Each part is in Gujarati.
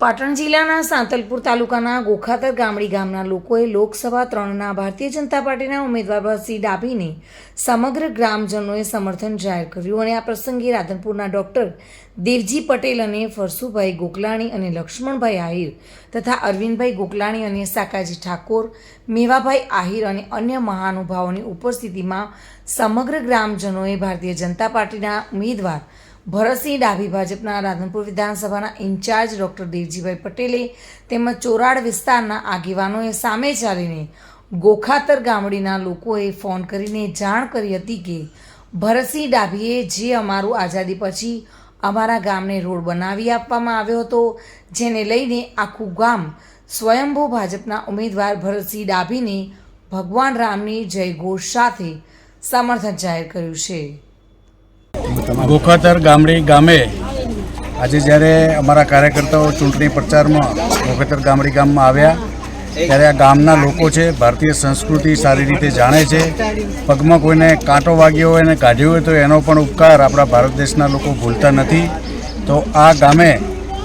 પાટણ જિલ્લાના સાંતલપુર તાલુકાના ગોખાતર ગામડી ગામના લોકોએ લોકસભા ત્રણના ભારતીય જનતા પાર્ટીના ઉમેદવાર ભરતસિંહ ડાભીને સમગ્ર ગ્રામજનોએ સમર્થન જાહેર કર્યું અને આ પ્રસંગે રાધનપુરના ડૉક્ટર દેવજી પટેલ અને ફરસુભાઈ ગોકલાણી અને લક્ષ્મણભાઈ આહિર તથા અરવિંદભાઈ ગોકલાણી અને સાકાજી ઠાકોર, મેવાભાઈ આહિર અને અન્ય મહાનુભાવોની ઉપસ્થિતિમાં સમગ્ર ગ્રામજનોએ ભારતીય જનતા પાર્ટીના ઉમેદવાર ભરતસિંહ ડાભી ભાજપના રાધનપુર વિધાનસભાના ઇન્ચાર્જ ડૉક્ટર દેવજીભાઈ પટેલે તેમજ ચોરાડ વિસ્તારના આગેવાનોએ સામે ચાલીને ગોખાતર ગામડીના લોકોએ ફોન કરીને જાણ કરી હતી કે ભરતસિંહ ડાભીએ જે અમારું આઝાદી પછી અમારા ગામને રોડ બનાવી આપવામાં આવ્યો હતો, જેને લઈને આખું ગામ સ્વયંભૂ ભાજપના ઉમેદવાર ભરતસિંહ ડાભીને ભગવાન રામની જય ઘોષ સાથે સમર્થન જાહેર કર્યું છે. ગોખાતર ગામડી ગામે આજે જ્યારે અમારા કાર્યકર્તાઓ ચૂંટણી પ્રચારમાં ગોખાતર ગામડી ગામમાં આવ્યા, ત્યારે આ ગામના લોકો છે, ભારતીય સંસ્કૃતિ સારી રીતે જાણે છે. પગમાં કોઈને કાંટો વાગ્યો હોય અને કાઢ્યો હોય તો એનો પણ ઉપકાર આપણા ભારત દેશના લોકો ભૂલતા નથી. તો આ ગામે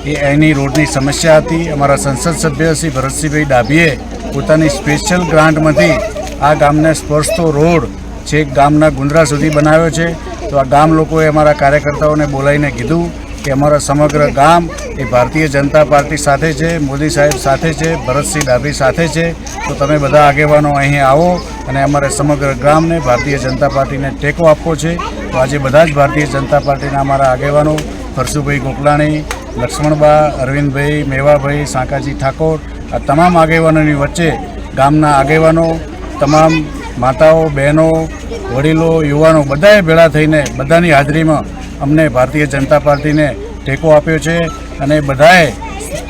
એ એની રોડની સમસ્યા હતી. અમારા સંસદ સભ્ય શ્રી ભરતસિંહભાઈ ડાભીએ પોતાની સ્પેશિયલ ગ્રાન્ટમાંથી આ ગામને સ્પર્શતો રોડ છેક ગામના ગુંદરા સુધી બનાવ્યો છે. તો આ ગામ લોકોએ અમારા કાર્યકર્તાઓને બોલાવીને કીધું કે અમારા સમગ્ર ગામ એ ભારતીય જનતા પાર્ટી સાથે છે, મોદી સાહેબ સાથે છે, ભરતસિંહ ડાભી સાથે છે. તો તમે બધા આગેવાનો અહીં આવો અને અમારે સમગ્ર ગામને ભારતીય જનતા પાર્ટીને ટેકો આપવો છે. તો આજે બધા જ ભારતીય જનતા પાર્ટીના અમારા આગેવાનો ફરસુભાઈ ગોકલાણી, લક્ષ્મણબા, અરવિંદભાઈ, મેવાભાઈ, સાંકાજી ઠાકોર, આ તમામ આગેવાનોની વચ્ચે ગામના આગેવાનો, તમામ માતાઓ, બહેનો વડીલો, યુવાનો બધાએ ભેળા થઈને બધાની હાજરીમાં અમને ભારતીય જનતા પાર્ટીને ટેકો આપ્યો છે અને બધાએ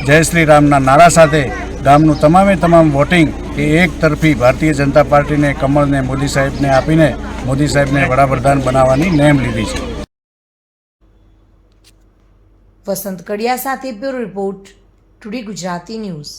જય શ્રી રામના નારા સાથે ગામનું તમામે તમામ વોટિંગ એ એક તરફી ભારતીય જનતા પાર્ટીને, કમળને, મોદી સાહેબને આપીને મોદી સાહેબને વડાપ્રધાન બનાવવાની નેમ લીધી છે. વસંત કડિયા સાથે bureau report, today Gujarati news.